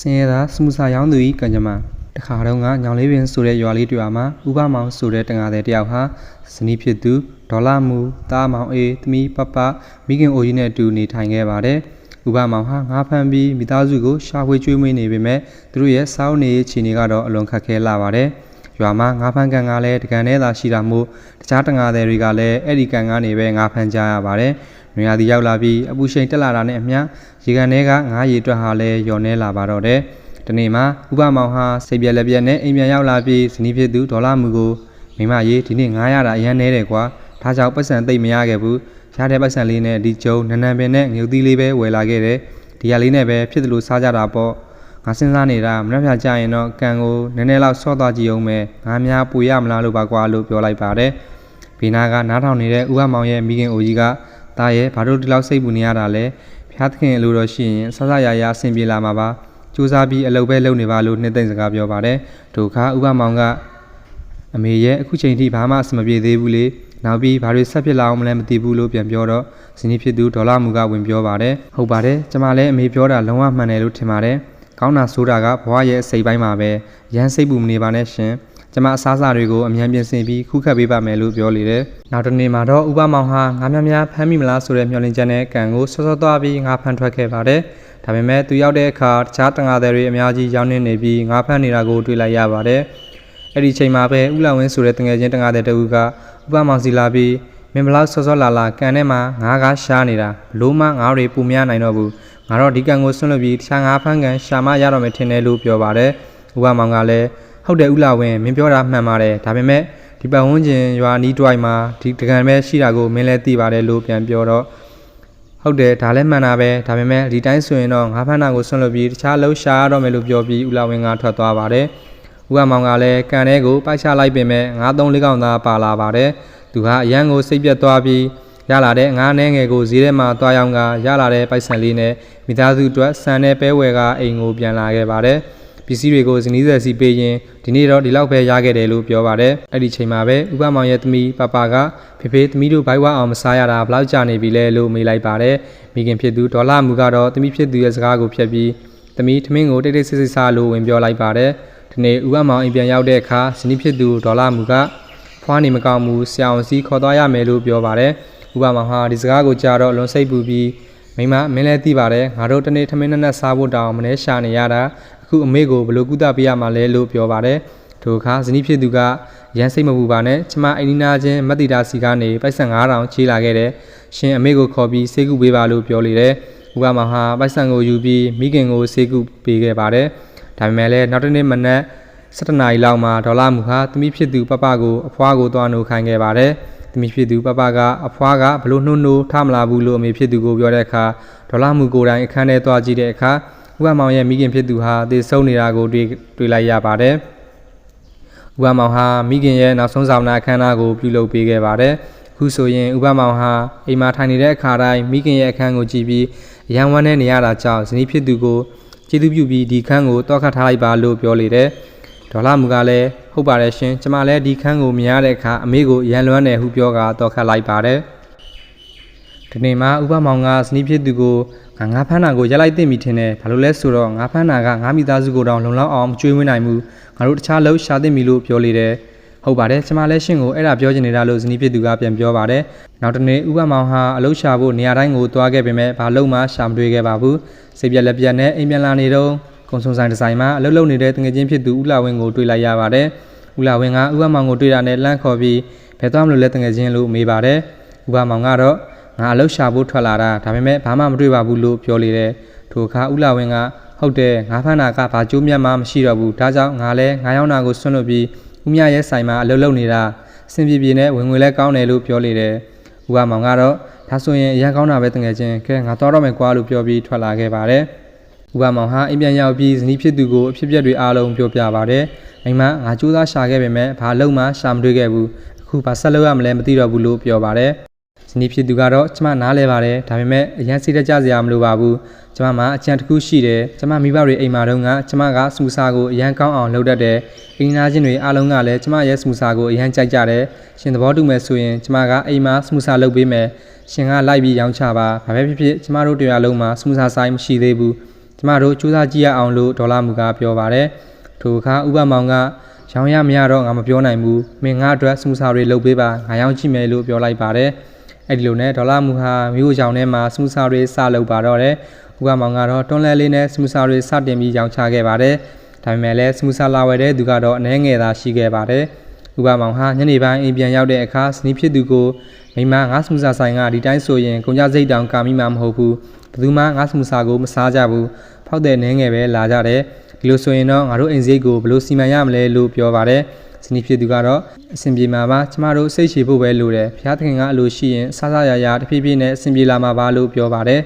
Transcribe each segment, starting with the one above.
စင်ရသာစမှုစာရောင်းသူဤကံကြမ္မာတခါတော့ကညောင်လေးပင်ဆိုတဲ့ရွာလေးတစ်ရွာမှာဥပမောင်ဆိုတဲ့တငါတဲ့တယောက်ဟာဇနီးဖြစ်သူဒေါ်လာမူတားမောင်အေးသမီးပပမိခင်အိုကြီးနဲ့အတူနေထိုင်ခဲ့ပါတယ်ဥပမောင်ဟာငါးဖမ်းပြီးမိသားစုကိုရှာဖွေကျွေးမွေးနေပေမဲ့သူတို့ရဲ့စောင်းနေရေးခြေနေကတော့အလွန်ခက်ခဲလာပါတယ်ရွာမှာငါးဖမ်းကန်ကလည်းတကန်ထဲသာရှိတာမို့တခြားတငါတွေကလည်းအဲ့ဒီကန်ကနေပဲငါးဖမ်းကြရပါတယ်။ နွေရာသီရောက်လာပြီးအပူရှိန်တက်လာတာနဲ့အမျှရေကန်ထဲကငါးရေတွက်ဟာလည်းလျော်နေလာပါတော့တယ်။ဒီနေ့မှာဥပမောင်ဟာစိတ်ပြက်လက်ပြက်နဲ့အိမ်ပြန်ရောက်လာပြီးဇနီးဖြစ်သူဒေါ်လာမူကိုမိမရေဒီနေ့ငါးရတာအရန်နေတယ်ကွာ။ဒါကြောင့်ပတ်စံသိမ့်မရခဲ့ဘူး။ရတဲ့ပတ်စံလေးနဲ့ဒီကျုံနန်းနန်းပင်နဲ့ငြုပ်သီးလေးပဲဝယ်လာခဲ့တယ်။ဒီရလေးနဲ့ပဲဖြစ်တယ်လို့စားကြတာပေါ့။ငါစဉ်းစားနေတာမနှက်ဖြာကြရင်တော့ကံကိုနည်းနည်းလောက်ဆော့သွားကြည့်အောင်မယ်ငါများပူရမလားလို့ပါကွာလို့ပြောလိုက်ပါတယ်ဘေနာကနားထောင်နေတဲ့ဦးအမောင်ရဲ့မိခင်အိုကြီးက တားရဲ့ဘာလို့ဒီလောက်စိတ်ပူနေရတာလဲဖျားသခင်အလိုတော်ရှိရင်ဆဆရရအဆင်ပြေလာမှာပါစူးစားပြီးအလုပ်ပဲလုပ်နေပါလို့နှစ်သိမ့်စကားပြောပါတယ်ဒုခါဦးအမောင်ကအမေရဲ့အခုချိန်ထိဘာမှအဆင်မပြေသေးဘူးလေနောက်ပြီးဘာတွေဆက်ဖြစ်လာအောင်မလဲမသိဘူးလို့ပြန်ပြောတော့ဇနီးဖြစ်သူဒေါ်လာမူကဝင်ပြောပါတယ်ဟုတ်ပါတယ်ကျမလည်းအမေပြောတာလုံးဝမှန်တယ်လို့ထင်ပါတယ်ကောင်းတာဆိုတာကဘဝရဲ့စိတ်ပိုင်းမှာပဲရမ်းစိတ်ပူမနေပါနဲ့ရှင် ကျမအစားအစာတွေကိုအမြန်ပြင်ဆင်ပြီးခုခတ်ပေးပါမယ်လို့ပြောလေတယ်နောက်တစ်နေ့မှာတော့ဥပမောင်ဟာငါများများဖမ်းမိမလားဆိုတဲ့မျှော်လင့်ချက်နဲ့ကံကိုစောစောသွားပြီးငါဖမ်းထွက်ခဲ့ပါတယ်ဒါပေမဲ့သူရောက်တဲ့အခါတခြားတန်ဃာတွေအများကြီးရောက်နေနေပြီးငါဖမ်းနေတာကိုတွေ့လိုက်ရပါတယ်အဲ့ဒီချိန်မှာပဲဥလဝင်းဆိုတဲ့တငယ်ချင်းတငါတဲ့တူကဥပမောင်စီလာပြီးမင်းဘလောက်စောစောလာလာကန်ထဲမှာငါးကားရှားနေတာဘလို့မှငါးတွေပူများနိုင်တော့ဘူးငါတော့ဒီကန်ကိုဆွန့်လွတ်ပြီးတခြားငါးဖန်းကန်ရှာမရတော့မယ်ထင်တယ်လို့ပြောပါတယ်ဥပမောင်ကလည်း ဟုတ်တယ်ဥလဝင်းမင်းပြောတာမှန်ပါတယ်ဒါပေမဲ့ဒီပတ်ဝန်းကျင်ရွာနီးတွိုက်မှာဒီတကန်ပဲရှိတာကိုမင်းလည်းသိပါတယ်လို့ပြန်ပြောတော့ဟုတ်တယ်ဒါလည်းမှန်တာပဲဒါပေမဲ့ဒီတိုင်းဆိုရင်တော့ငါးဖမ်းတာကိုဆွန့်လွတ်ပြီးတခြားလှုပ်ရှားရတော့မယ်လို့ပြောပြီးဦးလာဝင်းကထွက်သွားပါတယ်။ဦးအမောင်ကလည်းကန်ထဲကိုပိုက်ချလိုက်ပင်မဲ့ငါးသုံးလေးကောင်သားပါလာပါတယ်။သူကအရန်ကိုစိတ်ပြတ်သွားပြီးရလာတဲ့ငါးနှဲငယ်ကိုဈေးထဲမှာတွားရောင်းကရလာတဲ့ပိုက်ဆံလေးနဲ့မိသားစုအတွက်ဆန်နဲ့ပဲဝယ်ကအိမ်ကိုပြန်လာခဲ့ပါတယ်။ ပစ္စည်းတွေကိုဇနီးဆက်စီပေးရင်ဒီနေ့တော့ဒီလောက်ပဲရခဲ့တယ်လို့ပြောပါတယ်။အဲ့ဒီချိန်မှာပဲဥပမောင်ရဲ့သမီးပပကဖေဖေသမီးတို့ဘိုက်ဝအောင်မစားရတာဘလောက်ကြာနေပြီလဲလို့မေးလိုက်ပါတယ်။မိခင်ဖြစ်သူဒေါ်လာမူကတော့သမီးဖြစ်သူရဲ့စကားကိုဖျက်ပြီးသမီးထမင်းကိုတိတ်တိတ်ဆိတ်ဆိတ်စားလို့ဝင်ပြောလိုက်ပါတယ်။ဒီနေ့ဥပမောင်အိမ်ပြန်ရောက်တဲ့အခါဇနီးဖြစ်သူဒေါ်လာမူကဖွားနေမကောင်းဘူးဆရာအောင်စီခေါ်သွားရမယ်လို့ပြောပါတယ်။ဥပမောင်ဟာဒီစကားကိုကြားတော့လွန်စိတ်ပူပြီးမိမမင်းလည်းသိပါတယ်ငါတို့တနေ့ထမင်းနဲ့နဲ့စားဖို့တောင်းမနေရှာနေရတာ အခုအမေကိုဘယ်လိုကုသပေးရမှာလဲလို့ပြောပါတယ်ထိုအခါဇနီးဖြစ်သူကရန်စိတ်မပူပါနဲ့ကျမအိမ်နီးနားချင်းမတ်တီတာစီကနေပိုက်ဆံ9000ချေးလာခဲ့တယ်ရှင်အမေကိုခေါ်ပြီးစေကုပေးပါလို့ပြောလေတယ်ဥပမာဟာပိုက်ဆံကိုယူပြီးမိခင်ကိုစေကုပေးခဲ့ပါတယ်ဒါပေမဲ့လည်းနောက်တစ်နေ့မနက်7နာရီလောက်မှာဒေါ်လာမူဟာသမီးဖြစ်သူပပကိုအဖွားကိုသွားနှုတ်ခိုင်းခဲ့ပါတယ်သမီးဖြစ်သူပပကအဖွားကဘလို့နှုတ်နှိုးထမလာဘူးလို့အမေဖြစ်သူကိုပြောတဲ့အခါဒေါ်လာမူကိုယ်တိုင်အခန်းထဲသွားကြည့်တဲ့အခါ ဥပမောင်ရဲ့မိခင်ဖြစ်သူဟာသေဆုံးနေတာကိုတွေ့တွေ့လိုက်ရပါတယ်ဥပမောင်ဟာမိခင်ရဲ့နောက်ဆုံးဆောင်နာအခမ်းအနားကိုပြုလုပ်ပေးခဲ့ပါတယ်အခုဆိုရင်ဥပမောင်ဟာအိမ်မှာထိုင်နေတဲ့အခါတိုင်းမိခင်ရဲ့အခန်းကိုကြည့်ပြီးရန်ဝမ်းနဲ့နေရတာကြောင့်ဇနီးဖြစ်သူကိုကျေးဇူးပြုပြီးဒီခန်းကိုတောက်ခတ်ထားလိုက်ပါလို့ပြောလေတယ်ဒေါ်လာမူကလည်းဟုတ်ပါတယ်ရှင်ကျမလည်းဒီခန်းကိုမြင်ရတဲ့အခါအမေကိုရန်လွမ်းတယ်ဟုပြောကာတောက်ခတ်လိုက်ပါတယ် ဒီနေ့မှာဥပမောင်ကဇနီးဖြစ်သူကိုငါငါဖမ်းတာကိုရက်လိုက်သိမိထင်တယ်ဘာလို့လဲဆိုတော့ငါဖမ်းတာကငါမိသားစုကိုတောင်လုံလောက်အောင်မကျွေးမွေးနိုင်ဘူးငါတို့တခြားလှုပ်ရှားသိမိလို့ပြောလေတယ်ဟုတ်ပါတယ်ကျမလည်းရှင့်ကိုအဲ့ဒါပြောချင်နေတာလို့ဇနီးဖြစ်သူကပြန်ပြောပါတယ်နောက်တနေ့ဥပမောင်ဟာအလုရှာဖို့နေရာတိုင်းကိုသွားခဲ့ပေမဲ့ဘာလို့မှရှာမတွေ့ခဲ့ပါဘူးစိတ်ပြက်လက်ပြက်နဲ့အိမ်ပြန်လာနေတော့ကုံစုံဆိုင်ဒီဇိုင်မှာအလုပ်လုပ်နေတဲ့တငယ်ချင်းဖြစ်သူဦးလာဝင်းကိုတွေ့လိုက်ရပါတယ်ဦးလာဝင်းကဥပမောင်ကိုတွေ့တာနဲ့လန့်ခေါ်ပြီးဘယ်သွားမလို့လဲတငယ်ချင်းလို့မေးပါတယ်ဥပမောင်ကတော့ ငါအလုပ်ရှာဖို့ထွက်လာတာဒါပေမဲ့ဘာမှမတွေ့ပါဘူးလို့ပြောလေတယ်ထိုအခါဦးလာဝင်းကဟုတ်တယ်ငါဖမ်းတာကဘာကျိုးမြတ်မှမရှိတော့ဘူးဒါကြောင့်ငါလည်းငါရောက်တာကိုဆွန့်လွတ်ပြီးဦးမြရဲ့ဆိုင်မှာအလုပ်လုပ်နေတာအဆင်ပြေပြေနဲ့ဝင်ငွေလဲကောင်းတယ်လို့ပြောလေတယ်ဦးကမောင်ကတော့ဒါဆိုရင်အရင်ကောင်းတာပဲတကယ်ချင်းကဲငါတော်တော့မယ်ကွာလို့ပြောပြီးထွက်လာခဲ့ပါတယ်ဦးကမောင်ဟာအိမ်ပြန်ရောက်ပြီးဇနီးဖြစ်သူကိုအဖြစ်အပျက်တွေအားလုံးပြောပြပါတယ်မိမငါစူးစမ်းရှာခဲ့ပေမဲ့ဘာလုံးမှရှာမတွေ့ခဲ့ဘူးအခုဘာဆက်လုပ်ရမလဲမသိတော့ဘူးလို့ပြောပါတယ်ဇ နီးဖြစ်သူကတော့ကျမနားလဲပါတယ်ဒါပေမဲ့အရန်စိတ်တကြစရာမလိုပါဘူးကျမမှာအကြံတစ်ခုရှိတယ်ကျမမိဘတွေအိမ်မှာတုန်းကကျမကစမူစာကိုအရန်ကောင်းအောင်လုပ်တတ်တယ်အိမ်နာချင်းတွေအားလုံးကလည်းကျမရဲ့စမူစာကိုအရန်ကြိုက်ကြတယ်ရှင်သဘောတူမယ်ဆိုရင်ကျမကအိမ်မှာစမူစာလုပ်ပေးမယ်ရှင်ကလိုက်ပြီးရောင်းချပါဘာပဲဖြစ်ဖြစ်ကျမတို့တရားလုံးမှာစမူစာဆိုင်မရှိသေးဘူးကျမတို့စူးစမ်းကြည့်ရအောင်လို့ဒေါ်လာမူကပြောပါတယ်ထိုအခါဥပမောင်ကရောင်းရမရတော့ငါမပြောနိုင်ဘူးမင်းငါအတွက်စမူစာတွေလုပ်ပေးပါငါရောင်းကြည့်မယ်လို့ပြောလိုက်ပါတယ် အဲ့ဒီလိုနဲ့ဒေါ်လာမူဟာမြို့ကြောင်ထဲမှာစမူစာတွေစလုပ်ပါတော့တယ်ဥပမောင်ကတော့တွန်းလဲလေးနဲ့စမူစာတွေစတင်ပြီးရောင်းချခဲ့ပါတယ်ဒါပေမဲ့လည်းစမူစာလာဝယ်တဲ့သူကတော့အနှဲငယ်သာရှိခဲ့ပါတယ်ဥပမောင်ဟာညနေပိုင်းအိမ်ပြန်ရောက်တဲ့အခါစနီးဖြစ်သူကိုမိမငါစမူစာဆိုင်ကဒီတိုင်းဆိုရင်ကုန်ကြစိတ်တောင်ကာမိမှာမဟုတ်ဘူးဘယ်သူမှငါစမူစာကိုမစားကြဘူးဖောက်တဲ့နှဲငယ်ပဲလာကြတယ်ဒီလိုဆိုရင်တော့ငါတို့အိမ်စိတ်ကိုဘယ်လိုစီမံရမလဲလို့ပြောပါတယ် စနီးဖြစ်သူကတော့အဆင်ပြေမှာပါကျမတို့စိတ်ရှည်ဖို့ပဲလိုတယ်ဘုရားသခင်ကအလိုရှိရင်ဆဆရရတဖြည်းဖြည်းနဲ့အဆင်ပြေလာမှာပါလို့ပြောပါတယ်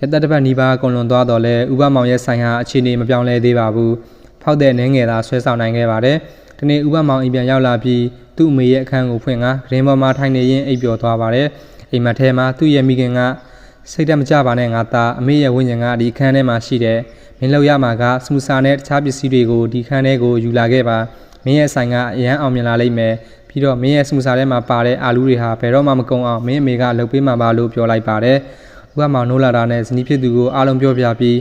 ရတတပတ်နီးပါးကုန်လွန်သွားတော့လဲဥပမောင်ရဲ့ဆိုင်ဟာအခြေအနေမပြောင်းလဲသေးပါဘူးဖောက်တဲ့နှဲငယ်သာဆွဲဆောင်နိုင်ခဲ့ပါတယ်ဒီနေ့ဥပမောင်အိမ်ပြန်ရောက်လာပြီးသူ့အမေရဲ့အခန်းကိုဖွင့်ကဂရင်းပေါ်မှာထိုင်နေရင်းအိပ်ပျော်သွားပါတယ်အိမ်မက်ထဲမှာသူ့ရဲ့မိခင်ကစိတ်တမကြပါနဲ့ငါသားအမေရဲ့ဝိညာဉ်ကဒီအခန်းထဲမှာရှိတယ်မင်းလောက်ရမှာကစမူစာနဲ့တခြားပစ္စည်းတွေကိုဒီခန်းထဲကိုယူလာခဲ့ပါ မင်းရဲ့ဆိုင်ကအရန်အောင်မြင်လာလိမ့်မယ်ပြီးတော့မင်းရဲ့စမူစာထဲမှာပါတဲ့အာလူတွေဟာဘယ်တော့မှမကုန်အောင်မင်းအမေကလုပ်ပေးမှာပါလို့ပြောလိုက်ပါတယ်ဥပမာနိုးလာတာနဲ့ဇနီးဖြစ်သူကိုအားလုံးပြောပြပြီး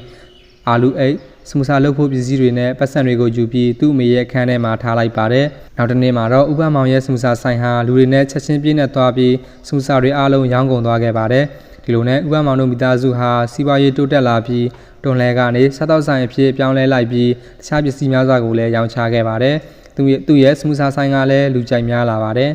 အာလူအိတ်စမူစာလုပ်ဖို့ပစ္စည်းတွေနဲ့ပတ်စံတွေကိုယူပြီးသူ့အမေရဲ့အခန်းထဲမှာထားလိုက်ပါတယ်နောက်တစ်နေ့မှာတော့ဥပမောင်ရဲ့စမူစာဆိုင်ဟာလူတွေနဲ့ချက်ချင်းပြည့်နဲ့သွားပြီးစမူစာတွေအားလုံးရောင်းကုန်သွားခဲ့ပါတယ်ဒီလိုနဲ့ဥပမောင်တို့မိသားစုဟာစီးပွားရေးတိုးတက်လာပြီးတွန်လဲကနေစားတောက်ဆိုင်အဖြစ်ပြောင်းလဲလိုက်ပြီးတခြားပစ္စည်းများစွာကိုလည်းရောင်းချခဲ့ပါတယ် သူရဲ့သူ့ရဲ့စမူစာဆိုင်ကလည်းလူကြိုက်များလာပါတယ်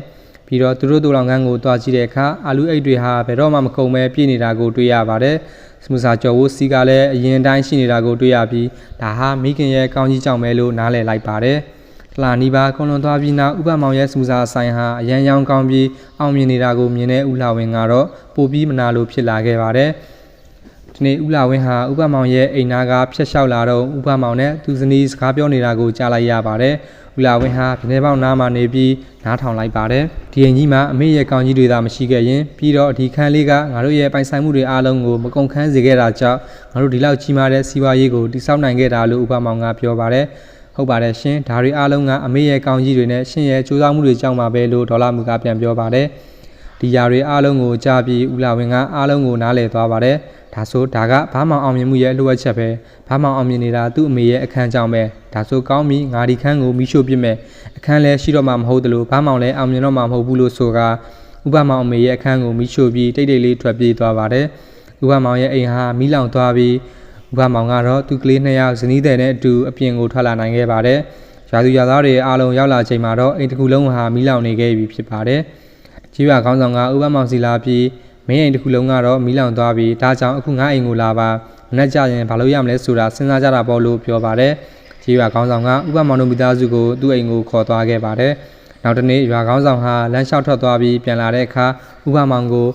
ပြီးတော့သူတို့တူလောင်ကန်းကိုတွားကြည့်တဲ့အခါအာလူအိတ်တွေဟာဘယ်တော့မှမကုန်ပဲပြည့်နေတာကိုတွေ့ရပါတယ်စမူစာကျော်ဝစီကလည်းအရင်တိုင်းရှိနေတာကိုတွေ့ရပြီးဒါဟာမိခင်ရဲ့ကောင်းကြီးကြောင့်ပဲလို့နားလည်လိုက်ပါတယ်။လာနီပါကွန်လွန်သွားပြီးနောက်ဥပမောင်ရဲ့စမူစာဆိုင်ဟာအရန်ရောင်ကောင်းပြီးအောင်မြင်နေတာကိုမြင်တဲ့ဥလှဝင်းကတော့ပိုပြီးမနာလို့ဖြစ်လာခဲ့ပါတယ်။ ဒီနေ့ဥလှဝင်းဟာဥပမောင်ရဲ့အိမ်နာကဖျက်လျှောက်လာတော့ဥပမောင်နဲ့သူဇနီးစကားပြောနေတာကိုကြားလိုက်ရပါတယ်။ဥလှဝင်းဟာပြင်းနေပေါက်နားမှာနေပြီးနားထောင်လိုက်ပါတယ်။ဒီအိမ်ကြီးမှာအမေရဲ့ကောင်းကြီးတွေသာမရှိခဲ့ရင်ပြီးတော့ဒီခန်းလေးကငါတို့ရဲ့ပိုင်ဆိုင်မှုတွေအားလုံးကိုမကုန်ခန်းစေခဲ့တာကြောင့်ငါတို့ဒီလောက်ကြီးမားတဲ့စီးပွားရေးကိုတိစောက်နိုင်ခဲ့တာလို့ဥပမောင်ကပြောပါတယ်။ဟုတ်ပါတယ်ရှင်ဒါတွေအားလုံးကအမေရဲ့ကောင်းကြီးတွေနဲ့ရှင်ရဲ့ကြိုးစားမှုတွေကြောင့်ပါပဲလို့ဒေါ်လာမူကပြန်ပြောပါတယ်။ ဒီຢာတွေအားလုံးကိုကြားပြီးဦးလာဝင်းကအားလုံးကိုနားလည်သွားပါတယ်။ဒါဆိုဒါကဘာမှအောင်မြင်မှုရဲ့လိုအပ်ချက်ပဲဘာမှအောင်မြင်နေတာသူ့အမေရဲ့အခန်းကြောင့်ပဲဒါဆိုကောင်းပြီငါဒီခန်းကိုမိရှို့ပြစ်မယ်အခန်းလဲရှိတော့မှမဟုတ်တယ်လို့ဘာမှလည်းအောင်မြင်တော့မှမဟုတ်ဘူးလို့ဆိုကဥပမောင်အမေရဲ့အခန်းကိုမိရှို့ပြီးတိတ်တိတ်လေးထွက်ပြေးသွားပါတယ်။ဥပမောင်ရဲ့အိမ်ဟာမိလောင်သွားပြီးဥပမောင်ကတော့သူကလေးနှစ်ယောက်ဇနီးတဲ့နဲ့အတူအပြင်ကိုထွက်လာနိုင်ခဲ့ပါတယ်။ရာသူရာသားတွေအားလုံးရောက်လာချိန်မှာတော့အိမ်တစ်ခုလုံးဟာမိလောင်နေခဲ့ပြီဖြစ်ပါတယ်။ ကြီးရွာခေါင်းဆောင်ကဥပမောင်စီလာပြီးမင်းအိမ်တစ်ခုလုံးကတော့မိလောင်သွားပြီးဒါကြောင့်အခုငါအိမ်ကိုလာပါမနှက်ကြရင်ဘာလို့ရမလဲဆိုတာစဉ်းစားကြတာပေါ့လို့ပြောပါတယ်။ကြီးရွာခေါင်းဆောင်ကဥပမောင်တို့မိသားစုကိုသူ့အိမ်ကိုခေါ်သွားခဲ့ပါတယ်။နောက်တနေ့ရွာခေါင်းဆောင်ဟာလမ်းလျှောက်ထွက်သွားပြီးပြန်လာတဲ့အခါဥပမောင်ကို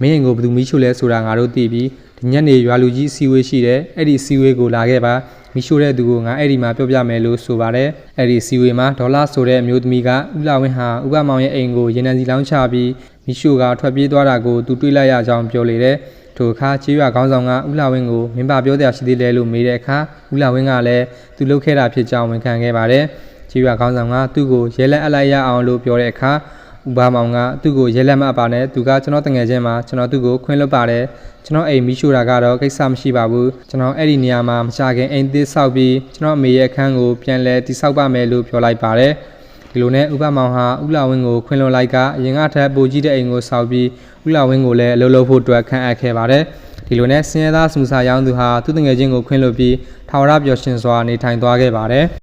မင်းအိမ်ကိုဘယ်သူမိချို့လဲဆိုတာငါတို့သိပြီး ဒီညနေရွာလူကြီးအစည်းအဝေးရှိတယ်အဲ့ဒီအစည်းအဝေးကိုလာခဲ့ပါမိရှို့တဲ့သူကိုငါအဲ့ဒီမှာပြောပြမယ်လို့ဆိုပါတယ်အဲ့ဒီအစည်းအဝေးမှာဒေါ်လာဆိုတဲ့အမျိုးသမီးကဥလာဝင်းဟာဥပမောင်ရဲ့အိမ်ကိုရေနံစီလောင်းချပြီးမိရှို့ကထွက်ပြေးသွားတာကိုသူတွေးလိုက်ရကြောင်းပြောလေတယ်ထိုအခါချေးရွာခေါင်းဆောင်ကဥလာဝင်းကိုမင်းပါပြောတဲ့အရှိသေးတယ်လို့မေးတဲ့အခါဥလာဝင်းကလည်းသူလုပ်ခဲ့တာဖြစ်ကြောင်းဝန်ခံခဲ့ပါတယ်ချေးရွာခေါင်းဆောင်ကသူ့ကိုရဲလက်အလိုက်ရအောင်လို့ပြောတဲ့အခါ ဥပမောင်ကသူ့ကိုရဲလက်မအပ်ပါနဲ့သူကကျွန်တော်တငယ်ချင်းမှာကျွန်တော်သူ့ကိုခွင့်လွှတ်ပါတယ်ကျွန်တော်အိမ်မီးရှို့တာကတော့ကိစ္စမရှိပါဘူးကျွန်တော်အဲ့ဒီနေရာမှာမချခင်အိမ်သစ်ဆောက်ပြီးကျွန်တော်အမေရဲ့အခန်းကိုပြန်လဲတိဆောက်ပါမယ်လို့ပြောလိုက်ပါတယ်ဒီလိုနဲ့ဥပမောင်ဟာဥလာဝင်းကိုခွင့်လွှတ်လိုက်ကအရင်ကထပ်ပိုကြီးတဲ့အိမ်ကိုဆောက်ပြီးဥလာဝင်းကိုလည်းအလုပ်လုပ်ဖို့အတွက်ခန့်အပ်ခဲ့ပါတယ်ဒီလိုနဲ့စင်ရသားစမူစာရောင်းသူဟာသူ့တငယ်ချင်းကိုခွင့်လွှတ်ပြီးထာဝရပျော်ရွှင်စွာနေထိုင်သွားခဲ့ပါတယ်